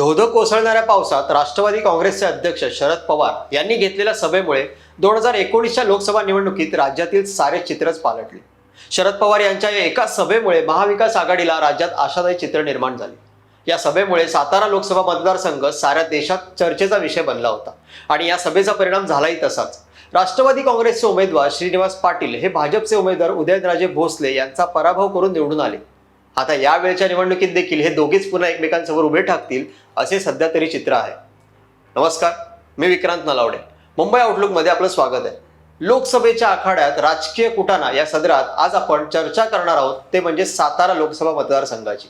धोधो कोसळणाऱ्या पावसात राष्ट्रवादी काँग्रेसचे अध्यक्ष शरद पवार यांनी घेतलेल्या सभेमुळे दोन हजार एकोणीसच्या लोकसभा निवडणुकीत राज्यातील सारे चित्रच पालटले. शरद पवार यांच्या या एका सभेमुळे महाविकास आघाडीला राज्यात आशादायी चित्र निर्माण झाले. या सभेमुळे सातारा लोकसभा मतदारसंघ साऱ्या देशात चर्चेचा विषय बनला होता आणि या सभेचा परिणाम झालाही तसाच. राष्ट्रवादी काँग्रेसचे उमेदवार श्रीनिवास पाटील हे भाजपचे उमेदवार उदयनराजे भोसले यांचा पराभव करून निवडून आले. आता या वेळच्या निवडणुकीत देखील हे दोघेच पुन्हा एकमेकांसमोर उभे ठाकतील असे सध्या तरी चित्र आहे. नमस्कार मी विक्रांत नलावडे. मुंबई आउटलुकमध्ये आपलं स्वागत आहे. लोकसभेच्या आखाड्यात राजकीय कुटाणा या सदरात आज आपण चर्चा करणार आहोत ते म्हणजे सातारा लोकसभा मतदारसंघाची.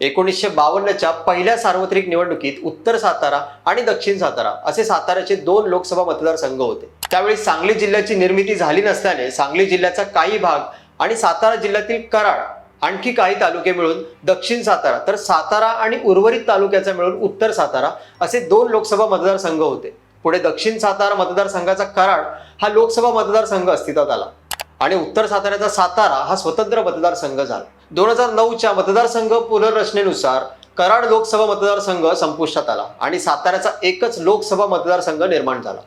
एकोणीसशे बावन्नच्या पहिल्या सार्वत्रिक निवडणुकीत उत्तर सातारा आणि दक्षिण सातारा असे साताऱ्याचे दोन लोकसभा मतदारसंघ होते. त्यावेळी सांगली जिल्ह्याची निर्मिती झाली नसल्याने सांगली जिल्ह्याचा काही भाग आणि सातारा जिल्ह्यातील कराड आणखी काही तालुके मिळून दक्षिण सातारा तर सातारा आणि उर्वरित तालुक्याचा मिळून उत्तर सातारा असे दोन लोकसभा मतदारसंघ होते. पुढे दक्षिण सातारा मतदारसंघाचा कराड हा लोकसभा मतदारसंघ अस्तित्वात आला आणि उत्तर साताऱ्याचा सातारा हा स्वतंत्र मतदारसंघ झाला. दोन हजार नऊच्या मतदारसंघ पुनर्रचनेनुसार कराड लोकसभा मतदारसंघ संपुष्टात आला आणि साताऱ्याचा एकच लोकसभा मतदारसंघ निर्माण झाला.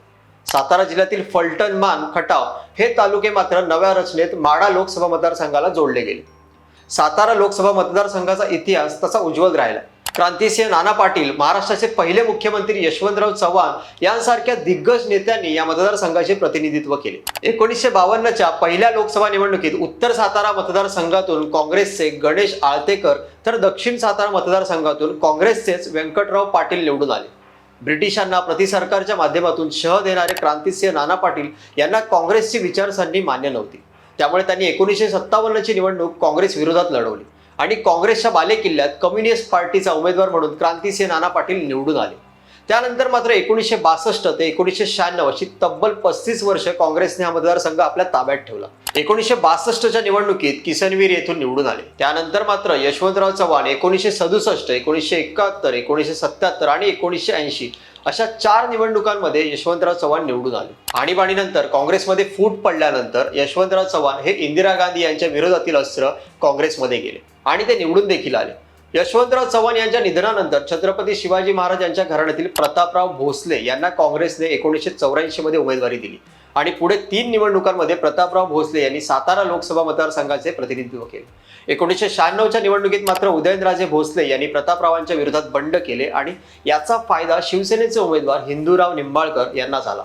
सातारा जिल्ह्यातील फलटण मान खटाव हे तालुके मात्र नव्या रचनेत माडा लोकसभा मतदारसंघाला जोडले गेले. सातारा लोकसभा मतदारसंघाचा इतिहास तसा उज्ज्वल राहिला. क्रांतिसिंह नाना पाटील महाराष्ट्राचे पहिले मुख्यमंत्री यशवंतराव चव्हाण यांसारख्या दिग्गज नेत्यांनी या मतदारसंघाचे प्रतिनिधित्व केले. एकोणीसशे बावन्नच्या पहिल्या लोकसभा निवडणुकीत उत्तर सातारा मतदारसंघातून काँग्रेसचे गणेश आळतेकर तर दक्षिण सातारा मतदारसंघातून काँग्रेसचेच व्यंकटराव पाटील निवडून आले. ब्रिटिशांना प्रतिसरकारच्या माध्यमातून शह देणारे क्रांतिसिंह नाना पाटील यांना काँग्रेसची विचारसरणी मान्य नव्हती. त्यामुळे त्यांनी एकोणीसशे सत्तावन्नची निवडणूक काँग्रेस विरोधात लढवली. आणि काँग्रेसच्या बालेकिल्ल्यात कम्युनिस्ट पार्टीचा उमेदवार म्हणून क्रांतीसिंह नाना पाटील निवडून आले. त्यानंतर मात्र एकोणीसशे बासष्ट ते एकोणीसशे शहाण्णव अशी तब्बल पस्तीस वर्ष काँग्रेसने हा मतदारसंघ आपल्या ताब्यात ठेवला. एकोणीसशे बासष्टच्या निवडणुकीत किसनवीर येथून निवडून आले. त्यानंतर मात्र यशवंतराव चव्हाण एकोणीसशे सदुसष्ट एकोणीसशे एकाहत्तर एकोणीसशे सत्याहत्तर आणि एकोणीसशे ऐंशी अशा चार निवडणुकांमध्ये यशवंतराव चव्हाण निवडून आले. आणीबाणीनंतर काँग्रेसमध्ये फूट पडल्यानंतर यशवंतराव चव्हाण हे इंदिरा गांधी यांच्या विरोधातील अस्त्र काँग्रेसमध्ये गेले आणि ते निवडून देखील आले. यशवंतराव चव्हाण यांच्या निधनानंतर छत्रपती शिवाजी महाराज यांच्या घराण्यातील प्रतापराव भोसले यांना काँग्रेसने एकोणीसशे चौऱ्याऐंशी मध्ये उमेदवारी दिली. आणि पुढे तीन निवडणुकांमध्ये प्रतापराव भोसले यांनी सातारा लोकसभा मतदारसंघाचे प्रतिनिधित्व केले. एकोणीसशे शहाण्णवच्या निवडणुकीत मात्र उदयनराजे भोसले यांनी प्रतापरावांच्या विरोधात बंड केले आणि याचा फायदा शिवसेनेचे उमेदवार हिंदूराव निंबाळकर यांना झाला.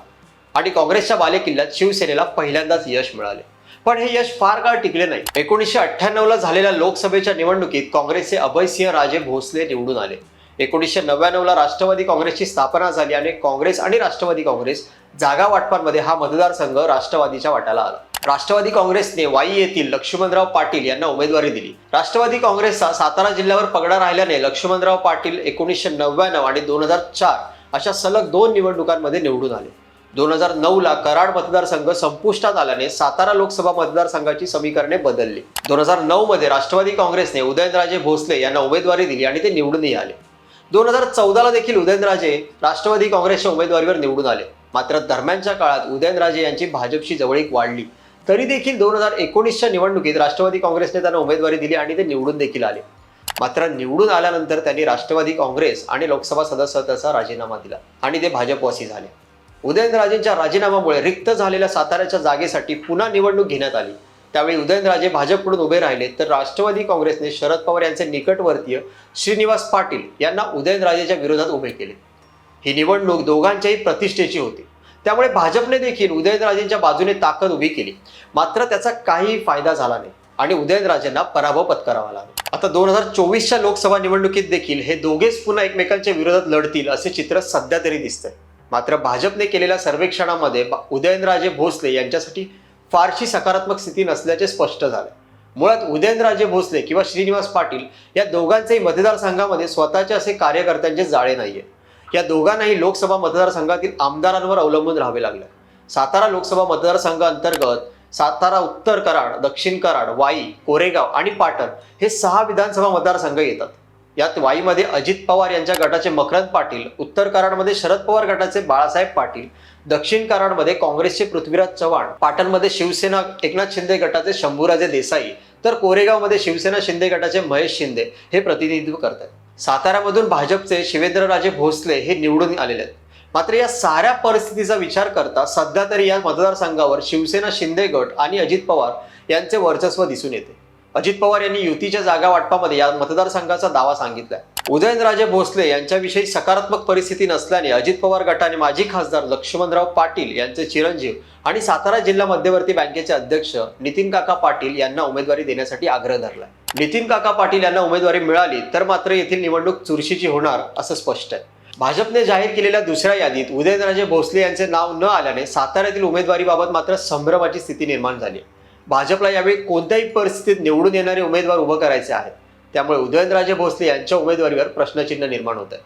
आणि काँग्रेसच्या बालेकिल्ल्यात शिवसेनेला पहिल्यांदाच यश मिळाले. पण हे यश फार काळ टिकले नाही. एकोणीसशे अठ्ठ्याण्णवला झालेल्या लोकसभेच्या निवडणुकीत काँग्रेसचे अभयसिंह राजे भोसले निवडून आले. एकोणीसशे नव्याण्णवला राष्ट्रवादी काँग्रेसची स्थापना झाली आणि काँग्रेस आणि राष्ट्रवादी काँग्रेस जागा वाटपांमध्ये हा मतदारसंघ राष्ट्रवादीच्या वाट्याला आला. राष्ट्रवादी काँग्रेसने वाई येथील लक्ष्मणराव पाटील यांना उमेदवारी दिली. राष्ट्रवादी काँग्रेसचा सातारा जिल्ह्यावर पगडा राहिल्याने लक्ष्मणराव पाटील एकोणीसशे नव्याण्णव आणि दोन हजार चार अशा सलग दोन निवडणुकांमध्ये निवडून आले. दोन हजार नऊला कराड मतदारसंघ संपुष्टात आल्याने सातारा लोकसभा मतदारसंघाची समीकरणे बदलली. दोन हजार नऊ मध्ये राष्ट्रवादी काँग्रेसने उदयनराजे भोसले यांना उमेदवारी दिली आणि ते निवडूनही आले. दोन हजार चौदाला देखील उदयनराजे राष्ट्रवादी काँग्रेसच्या उमेदवारीवर निवडून आले. मात्र दरम्यानच्या काळात उदयनराजे यांची भाजपशी जवळीक वाढली. तरी देखील दोन हजार एकोणीसच्या निवडणुकीत राष्ट्रवादी काँग्रेसने त्यांना उमेदवारी दिली आणि ते निवडून देखील आले. मात्र निवडून आल्यानंतर त्यांनी राष्ट्रवादी काँग्रेस आणि लोकसभा सदस्यत्वाचा राजीनामा दिला आणि ते भाजपवासी झाले. उदयनराजेंच्या राजीनाम्यामुळे रिक्त झालेल्या साताऱ्याच्या जागेसाठी पुन्हा निवडणूक घेण्यात आली. त्यावेळी उदयनराजे भाजपकडून उभे राहिले. तर राष्ट्रवादी काँग्रेसने शरद पवार यांचे निकटवर्तीय श्रीनिवास पाटील यांना उदयनराजेच्या विरोधात उभे केले. ही निवडणूक दोघांच्याही प्रतिष्ठेची होती. त्यामुळे भाजपने देखील उदयनराजेंच्या बाजूने ताकद उभी केली. मात्र त्याचा काही फायदा झाला नाही आणि उदयनराजेंना पराभव पत्करावा लागला. आता दोन हजार चोवीसच्या लोकसभा निवडणुकीत देखील हे दोघेच पुन्हा एकमेकांच्या विरोधात लढतील असे चित्र सध्या तरी दिसतंय. मात्र भाजपने केलेल्या सर्वेक्षणामध्ये उदयनराजे भोसले यांच्यासाठी फारशी सकारात्मक स्थिती नसल्याचे स्पष्ट झाले. मुळात उदयनराजे भोसले किंवा श्रीनिवास पाटील या दोघांचेही मतदारसंघामध्ये स्वतःचे असे कार्यकर्त्यांचे जाळे नाहीये. या दोघांनाही लोकसभा मतदारसंघातील आमदारांवर अवलंबून राहावे लागले. सातारा लोकसभा मतदारसंघ अंतर्गत सातारा उत्तर कराड दक्षिण कराड वाई कोरेगाव आणि पाटण हे सहा विधानसभा मतदारसंघ येतात. यात वाईमध्ये अजित पवार यांच्या गटाचे मकरंद पाटील उत्तर कराडमध्ये शरद पवार गटाचे बाळासाहेब पाटील दक्षिण कराडमध्ये काँग्रेसचे पृथ्वीराज चव्हाण पाटणमध्ये शिवसेना एकनाथ शिंदे गटाचे शंभूराजे देसाई तर कोरेगावमध्ये शिवसेना शिंदे गटाचे महेश शिंदे हे प्रतिनिधित्व करतात साताऱ्यामधून भाजपचे शिवेंद्रराजे भोसले हे निवडून आलेले आहेत. मात्र या साऱ्या परिस्थितीचा विचार करता सध्या तरी या मतदारसंघावर शिवसेना शिंदे गट आणि अजित पवार यांचे वर्चस्व दिसून येते. अजित पवार यांनी युतीच्या जागा वाटपामध्ये या मतदारसंघाचा दावा सांगितलाय उदयनराजे भोसले यांच्याविषयी सकारात्मक परिस्थिती नसल्याने अजित पवार गटाने माजी खासदार लक्ष्मणराव पाटील यांचे चिरंजीव आणि सातारा जिल्हा मध्यवर्ती बँकेचे अध्यक्ष नितीन काका पाटील यांना उमेदवारी देण्यासाठी आग्रह धरलाय नितीन काका पाटील यांना उमेदवारी मिळाली तर मात्र येथील निवडणूक चुरशीची होणार असं स्पष्ट आहे. भाजपने जाहीर केलेल्या दुसऱ्या यादीत उदयनराजे भोसले यांचे नाव न आल्याने साताऱ्यातील उमेदवारीबाबत मात्र संभ्रमाची स्थिती निर्माण झाली भाजपला यावेळी कोणत्याही परिस्थितीत निवडून येणारे उमेदवार उभं करायचे आहेत. त्यामुळे उदयनराजे भोसले यांच्या उमेदवारीवर प्रश्नचिन्ह निर्माण होत आहे